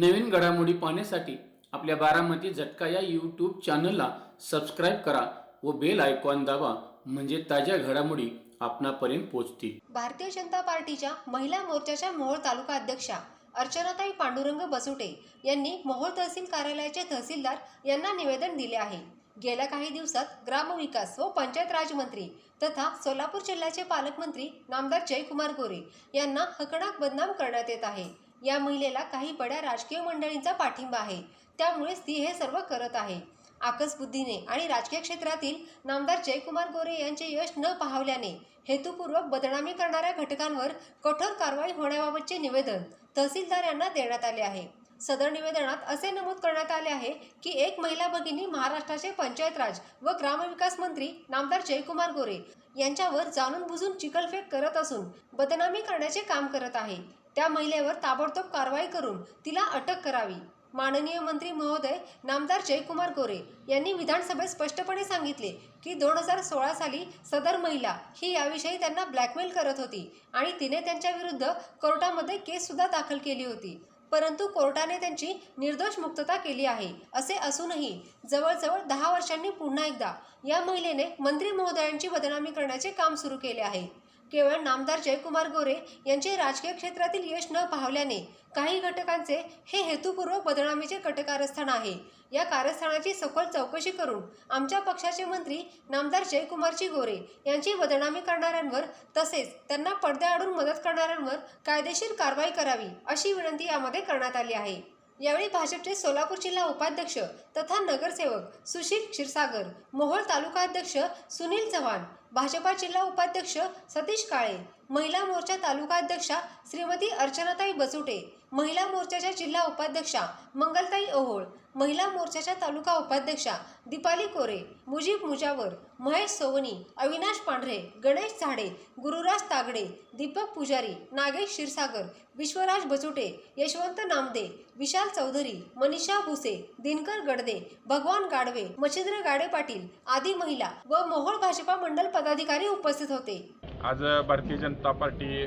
नवीन घडामोडी पाहण्यासाठी आपल्या बारामती झटका या यूट्यूब चॅनलला सबस्क्राईब करा व बेल आयकॉन दाबा म्हणजे ताज्या घडामोडी आपणापर्यंत पोहोचतील. भारतीय जनता पार्टीच्या महिला मोर्चाच्या मोहोळ तालुका अध्यक्षा अर्चनाताई पांडुरंग बसुटे यांनी मोहोळ तहसील कार्यालयाचे तहसीलदार यांना निवेदन दिले आहे. गेल्या काही दिवसात ग्रामविकास व पंचायत राजमंत्री तथा सोलापूर जिल्ह्याचे पालकमंत्री नामदार जयकुमार गोरे यांना हकडाक बदनाम करण्यात येत आहे. या महिलेला काही बड्या राजकीय मंडळींचा पाठिंबा आहे. त्यामुळेच ती हे सर्व करत आहे. आकसबुद्धीने आणि राजकीय क्षेत्रातील नामदार जयकुमार गोरे यांचे यश न पाहवल्याने हेतुपूर्वक बदनामी करणाऱ्या घटकांवर कठोर कारवाई होण्याबाबतचे निवेदन तहसीलदार यांना देण्यात आले आहे. सदर निवेदनात असे नमूद करण्यात आले आहे की एक महिला भगिनी महाराष्ट्राचे पंचायत राज व ग्रामविकास मंत्री नामदार जयकुमार गोरे यांच्यावर जाणून बुजून चिकलफेक करत असून बदनामी करण्याचे काम करत आहे. त्या महिलेवर ताबडतोब कारवाई करून तिला अटक करावी. माननीय मंत्री महोदय नामदार जयकुमार गोरे यांनी विधानसभेत स्पष्टपणे सांगितले की दोन हजार सोळा साली सदर महिला ही याविषयी त्यांना ब्लॅकमेल करत होती आणि तिने त्यांच्या विरुद्ध कोर्टामध्ये केससुद्धा दाखल केली होती. परंतु कोर्टाने त्यांची निर्दोष मुक्तता केली आहे असे असूनही जवळजवळ दहा वर्षांनी पुन्हा एकदा या महिलेने मंत्री महोदयांची बदनामी करण्याचे काम सुरू केले आहे. केवळ नामदार जयकुमार गोरे यांचे राजकीय क्षेत्रातील यश न पाहल्याने काही घटकांचे हे हेतुपूर्वक बदनामीचे कटकारस्थान आहे. या कारस्थानाची सखोल चौकशी करून आमच्या पक्षाचे मंत्री नामदार जयकुमारजी गोरे यांची बदनामी करणाऱ्यांवर तसेच त्यांना पडद्याआडून मदत करणाऱ्यांवर कायदेशीर कारवाई करावी अशी विनंती यामध्ये करण्यात आली आहे. यावेळी भाजपचे सोलापूर जिल्हा उपाध्यक्ष तथा नगरसेवक सुशील क्षीरसागर मोहोळ तालुका अध्यक्ष सुनील चव्हाण भाजपा जिल्हा उपाध्यक्ष सतीश काळे महिला मोर्चा तालुका अध्यक्षा श्रीमती अर्चनाताई बचुटे महिला मोर्चाच्या जिल्हा उपाध्यक्षा मंगलताई ओहोळ महिला मोर्चाच्या तालुका उपाध्यक्षा दीपाली कोरे मुजीब मुजावर महेश सोवनी अविनाश पांढरे गणेश झाडे गुरुराज तागडे दीपक पुजारी नागेश क्षीरसागर विश्वराज बचुटे यशवंत नामदे विशाल चौधरी मनीषा भुसे दिनकर गडदे भगवान गाडवे मच्छिंद्र गाडे पाटील आदी महिला व मोहोळ भाजपा मंडल पदाधिकारी उपस्थित होते. आज भारतीय जनता पार्टी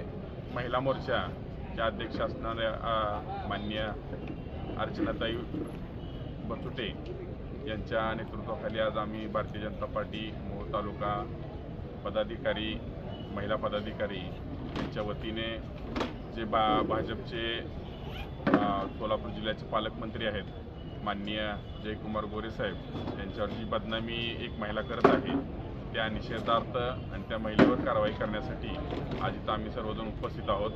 महिला मोर्चाच्या अध्यक्ष असणाऱ्या माननीय अर्चनाताई बचुटे यांच्या नेतृत्वाखाली आज आम्ही भारतीय जनता पार्टी मोहोळ तालुका पदाधिकारी महिला पदाधिकारी यांच्या वतीने जे बा भाजपचे सोलापूर जिल्ह्याचे पालकमंत्री आहेत माननीय जयकुमार गोरे साहेब यांच्यावर जी बदनामी एक महिला करत आहे त्या निषेधार्थ आणि त्या महिलेवर कारवाई करण्यासाठी आज इथं आम्ही सर्वजण उपस्थित आहोत.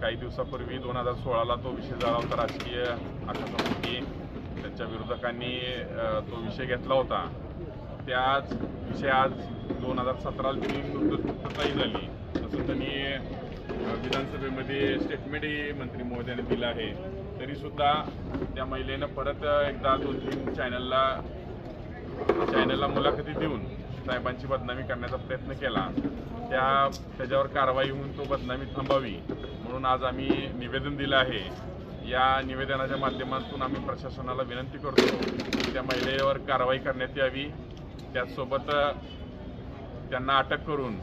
काही दिवसापूर्वी दोन हजार सोळाला तो विषय झाला होता राजकीय आकाशापोटी त्यांच्या विरोधकांनी तो विषय घेतला होता. त्याच विषय आज दोन हजार सतराला त्यांनी झाली. तसं त्यांनी विधानसभेमध्ये स्टेटमेंटही मंत्री महोदयाने दिलं आहे. तरीसुद्धा त्या महिलेनं परत एकदा दोन तीन चॅनलला चॅनलला मुलाखती देऊन साहेबांची बदनामी करण्याचा प्रयत्न केला. त्या त्याच्यावर कारवाई होऊन तो बदनामी थांबावी म्हणून आज आम्ही निवेदन दिलं आहे. या निवेदनाच्या माध्यमातून आम्ही प्रशासनाला विनंती करतो त्या महिलेवर कारवाई करण्यात यावी. त्याचसोबत त्यांना अटक करून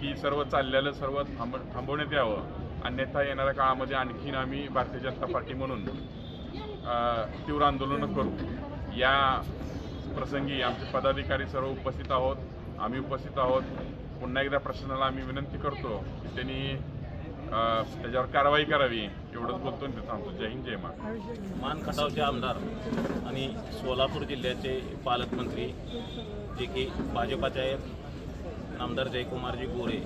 ही सर्व चाललेलं सर्व थांब थांबवण्यात यावं. अन्यथा येणाऱ्या काळामध्ये आणखीन आम्ही भारतीय जनता पार्टी म्हणून तीव्र आंदोलनं करू. या प्रसंगी आमचे पदाधिकारी सर्व उपस्थित आहोत. आम्ही उपस्थित आहोत. पुन्हा एकदा प्रशासनाला आम्ही विनंती करतो की त्यांनी त्याच्यावर कारवाई करावी. एवढंच बोलतो आणि ते थांबतो जय हिंद जय मा मान खटावचे आमदार आणि सोलापूर जिल्ह्याचे पालकमंत्री जे की भाजपाचे आहेत आमदार जयकुमारजी गोरे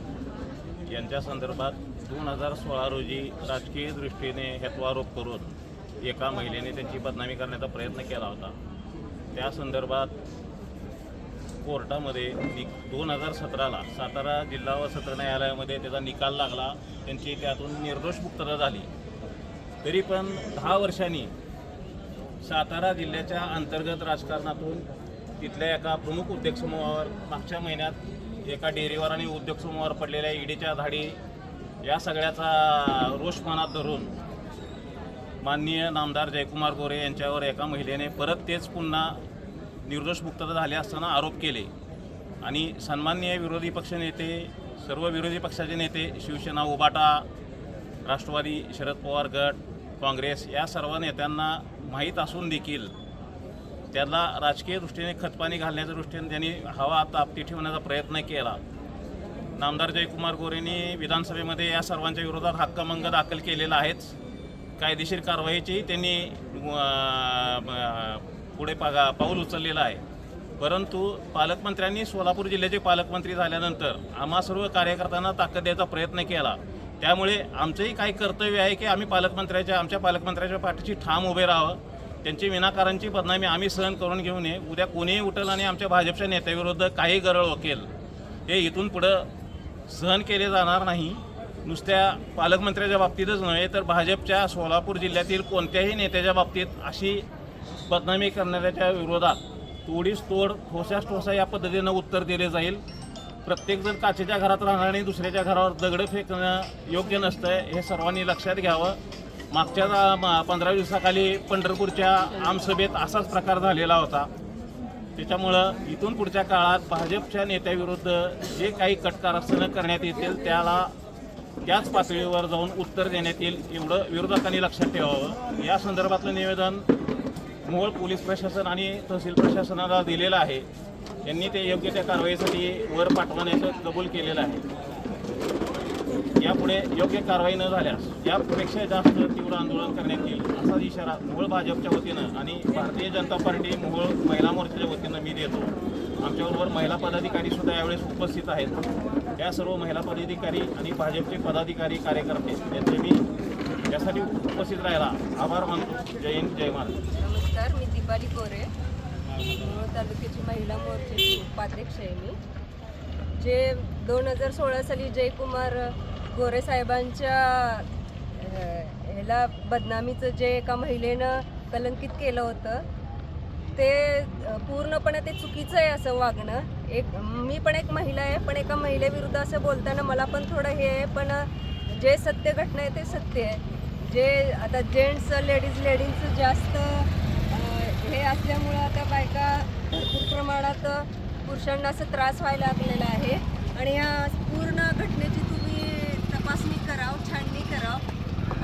यांच्या संदर्भात दोन हजार सोळा रोजी राजकीय दृष्टीने हेत्वारोप करून एका महिलेने त्यांची बदनामी करण्याचा प्रयत्न केला होता. त्या संदर्भात कोर्टामध्ये नि दोन हजार सतराला सातारा जिल्हा व सत्र न्यायालयामध्ये त्याचा निकाल लागला. त्यांची त्यातून निर्दोष मुक्तता झाली. तरी पण दहा वर्षांनी सातारा जिल्ह्याच्या अंतर्गत राजकारणातून तिथल्या एका प्रमुख उद्योग समूहावर मागच्या महिन्यात एका डेअरीवर आणि उद्योग समूहावर पडलेल्या ईडीच्या धाडी या सगळ्याचा रोष मनात धरून माननीय नामदार जयकुमार गोरे यांच्यावर एका महिलेने परत तेच पुन्हा निर्दोष मुक्तता झाले असताना आरोप केले. आणि सन्माननीय विरोधी पक्षनेते सर्व विरोधी पक्षाचे नेते शिवसेना उबाटा राष्ट्रवादी शरद पवार गट काँग्रेस या सर्व नेत्यांना माहीत असून देखील त्याला राजकीय दृष्टीने खतपाणी घालण्याच्या दृष्टीने त्यांनी हवा तापती ठेवण्याचा प्रयत्न केला. नामदार जयकुमार गोरेंनी विधानसभेमध्ये या सर्वांच्या विरोधात हक्कमंग दाखल केलेला आहेच. कायदेशीर कारवाईचीही त्यांनी पुढे पागा पाऊल उचललेलं आहे. परंतु पालकमंत्र्यांनी सोलापूर जिल्ह्याचे पालकमंत्री झाल्यानंतर आम्हा सर्व कार्यकर्त्यांना ताकद द्यायचा प्रयत्न केला. त्यामुळे आमचंही काही कर्तव्य आहे की आम्ही पालकमंत्र्याच्या आमच्या पालकमंत्र्याच्या पाठीशी ठाम उभे राहावं. त्यांची विनाकारांची बदनामी आम्ही सहन करून घेऊ नये. उद्या कोणीही उठल आणि आमच्या भाजपच्या नेत्याविरुद्ध काही गरळ वकेल हे इथून पुढं सहन केले जाणार नाही. नुसत्या पालकमंत्र्याच्या बाबतीतच नव्हे तर भाजपच्या सोलापूर जिल्ह्यातील कोणत्याही नेत्याच्या बाबतीत अशी बदनामी करणाऱ्याच्या विरोधात तोडीस तोड ठोसास ठोसा या पद्धतीनं उत्तर दिले जाईल. प्रत्येकजण काचेच्या घरात राहणार आणि दुसऱ्याच्या घरावर दगडं फेकणं योग्य नसतं हे सर्वांनी लक्षात घ्यावं. मागच्या पंधरा दिवसाखाली पंढरपूरच्या आमसभेत असाच प्रकार झालेला होता. त्याच्यामुळं इथून पुढच्या काळात भाजपच्या नेत्याविरुद्ध जे काही कटकारस्थानं करण्यात येतील त्याला त्याच पातळीवर जाऊन उत्तर देण्यात येईल एवढं विरोधकांनी लक्षात ठेवावं. या संदर्भातलं निवेदन मोहोळ पोलीस प्रशासन आणि तहसील प्रशासनाला दिलेलं आहे. त्यांनी ते योग्य त्या कारवाईसाठी वर पाठवण्याचं कबूल केलेलं आहे. यापुढे योग्य कारवाई न झाल्यास यापेक्षा जास्त तीव्र आंदोलन करण्यात येईल असा इशारा मोहोळ भाजपच्या वतीनं आणि भारतीय जनता पार्टी मोहोळ महिला मोर्चाच्या वतीनं मी देतो. आमच्याबरोबर महिला पदाधिकारी सुद्धा यावेळेस उपस्थित आहेत. या सर्व महिला पदाधिकारी आणि भाजपचे पदाधिकारी कार्यकर्ते यांचे मी यासाठी उपस्थित राहायला आभार मानतो. जय हिंद जय महाराज नमस्कार मी दीपाली कोरे. तालुक्याची महिला मोर्चाची उपाध्यक्ष आहे मी. जे दोन हजार सोळा साली जयकुमार गोरे साहेबांच्या ह्याला बदनामीचं जे एका महिलेनं कलंकित केलं होतं ते पूर्णपणे ते चुकीचं आहे असं वागणं. एक मी पण एक महिला आहे पण एका महिलेविरुद्ध असं बोलताना मला पण थोडं हे आहे पण जे सत्य घटना आहे ते सत्य आहे. जे आता जेंट्स लेडीज लेडीजचं जास्त हे असल्यामुळं आता बायका भरपूर प्रमाणात पुरुषांना असं त्रास व्हायला लागलेला आहे. आणि या पूर्ण घटनेची तुम्ही तपासणी कराव छाननी कराव.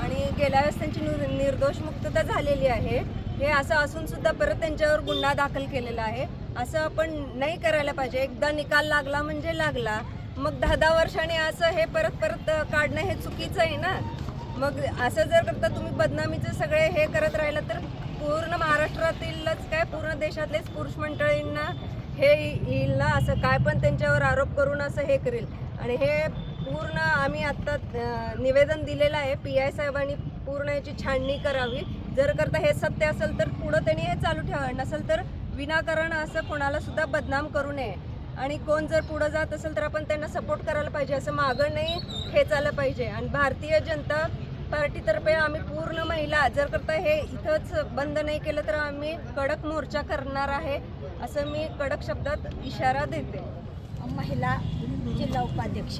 आणि गेल्या वेळेस त्यांची निर्दोष मुक्तता झालेली आहे. हे असं असून सुद्धा परत त्यांच्यावर गुन्हा दाखल केलेला आहे. असं आपण नाही करायला पाहिजे. एकदा निकाल लागला म्हणजे लागला. मग दहा दहा वर्षांनी असं हे परत परत काढणं हे चुकीचं आहे ना? मग असं जर करता तुम्ही बदनामीचं सगळे हे करत राहिलं तर पूर्ण महाराष्ट्रातीलच काय पूर्ण देशातलेच पुरुष मंडळींना हे येईल ना? असं काय पण त्यांच्यावर आरोप करून असं हे करेल. आणि हे पूर्ण आम्ही आत्ता निवेदन दिलेलं आहे. पी आय साहेबांनी पूर्ण याची छाननी करावी. जर करता हे सत्य असेल तर पुढं त्यांनी हे चालू ठेवा नसेल तर विनाकारण असं कोणाला सुद्धा बदनाम करू नये. आणि कोण जर पुढं जात असेल तर आपण त्यांना सपोर्ट करायला पाहिजे. असं मागं नाही खेचायला पाहिजे. आणि भारतीय जनता पार्टीतर्फे आम्ही पूर्ण महिला जर करता हे इथंच बंद नाही केलं तर आम्ही कडक मोर्चा करणार आहे असं मी कडक शब्दात इशारा देते. महिला जिल्हा उपाध्यक्ष.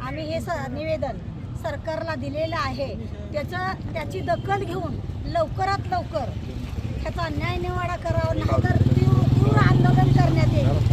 आम्ही हे स निवेदन सरकारला दिलेलं आहे त्याचं त्याची दखल घेऊन लवकरात लवकर ह्याचा न्याय निवाडा करावा नाहीतर तीव्र तीव्र आंदोलन करण्यात येईल.